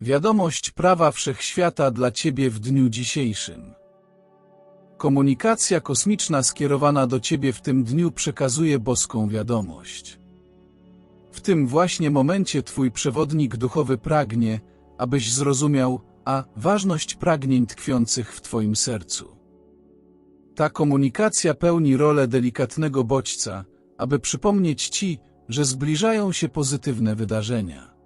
Wiadomość prawa wszechświata dla Ciebie w dniu dzisiejszym. Komunikacja kosmiczna skierowana do Ciebie w tym dniu przekazuje boską wiadomość. W tym właśnie momencie Twój przewodnik duchowy pragnie, abyś zrozumiał, a ważność pragnień tkwiących w Twoim sercu. Ta komunikacja pełni rolę delikatnego bodźca, aby przypomnieć Ci, że zbliżają się pozytywne wydarzenia.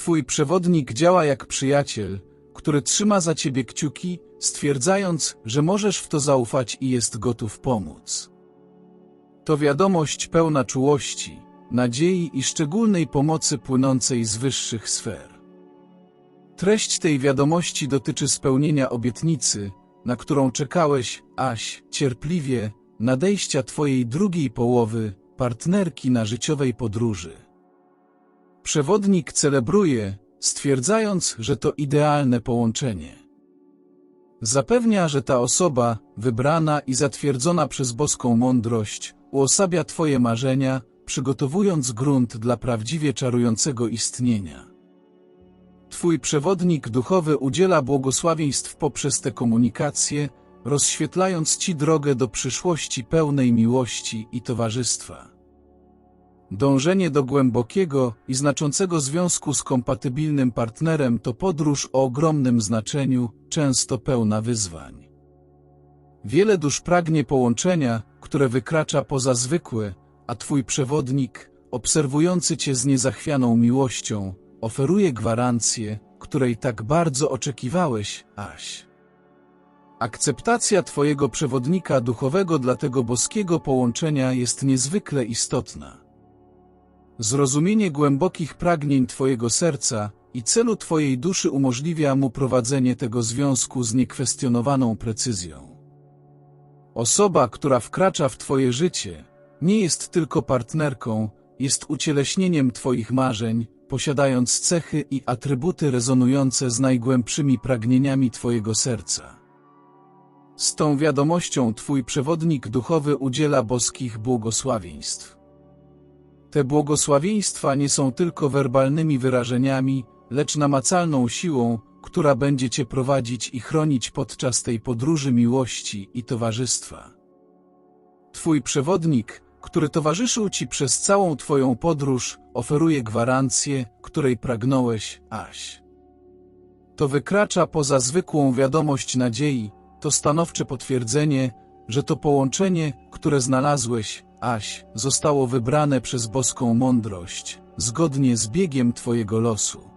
Twój przewodnik działa jak przyjaciel, który trzyma za ciebie kciuki, stwierdzając, że możesz w to zaufać i jest gotów pomóc. To wiadomość pełna czułości, nadziei i szczególnej pomocy płynącej z wyższych sfer. Treść tej wiadomości dotyczy spełnienia obietnicy, na którą czekałeś, aś, cierpliwie, nadejścia Twojej drugiej połowy, partnerki na życiowej podróży. Przewodnik celebruje, stwierdzając, że to idealne połączenie. Zapewnia, że ta osoba, wybrana i zatwierdzona przez boską mądrość, uosabia Twoje marzenia, przygotowując grunt dla prawdziwie czarującego istnienia. Twój przewodnik duchowy udziela błogosławieństw poprzez tę komunikację, rozświetlając Ci drogę do przyszłości pełnej miłości i towarzystwa. Dążenie do głębokiego i znaczącego związku z kompatybilnym partnerem to podróż o ogromnym znaczeniu, często pełna wyzwań. Wiele dusz pragnie połączenia, które wykracza poza zwykłe, a Twój przewodnik, obserwujący Cię z niezachwianą miłością, oferuje gwarancję, której tak bardzo oczekiwałeś, Aś. Akceptacja Twojego przewodnika duchowego dla tego boskiego połączenia jest niezwykle istotna. Zrozumienie głębokich pragnień Twojego serca i celu Twojej duszy umożliwia mu prowadzenie tego związku z niekwestionowaną precyzją. Osoba, która wkracza w Twoje życie, nie jest tylko partnerką, jest ucieleśnieniem Twoich marzeń, posiadając cechy i atrybuty rezonujące z najgłębszymi pragnieniami Twojego serca. Z tą wiadomością Twój przewodnik duchowy udziela boskich błogosławieństw. Te błogosławieństwa nie są tylko werbalnymi wyrażeniami, lecz namacalną siłą, która będzie Cię prowadzić i chronić podczas tej podróży miłości i towarzystwa. Twój przewodnik, który towarzyszył Ci przez całą Twoją podróż, oferuje gwarancję, której pragnąłeś, Aś. To wykracza poza zwykłą wiadomość nadziei, to stanowcze potwierdzenie, że to połączenie, które znalazłeś, Aś, zostało wybrane przez boską mądrość, zgodnie z biegiem Twojego losu.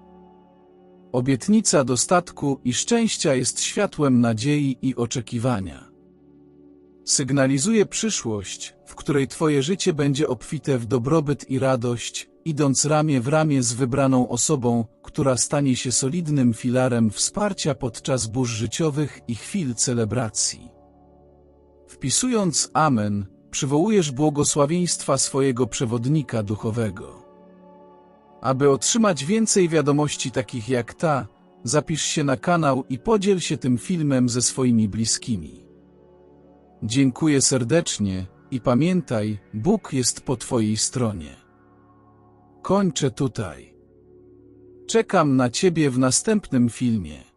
Obietnica dostatku i szczęścia jest światłem nadziei i oczekiwania. Sygnalizuje przyszłość, w której Twoje życie będzie obfite w dobrobyt i radość, idąc ramię w ramię z wybraną osobą, która stanie się solidnym filarem wsparcia podczas burz życiowych i chwil celebracji. Wpisując Amen, przywołujesz błogosławieństwa swojego przewodnika duchowego. Aby otrzymać więcej wiadomości takich jak ta, zapisz się na kanał i podziel się tym filmem ze swoimi bliskimi. Dziękuję serdecznie i pamiętaj, Bóg jest po Twojej stronie. Kończę tutaj. Czekam na Ciebie w następnym filmie.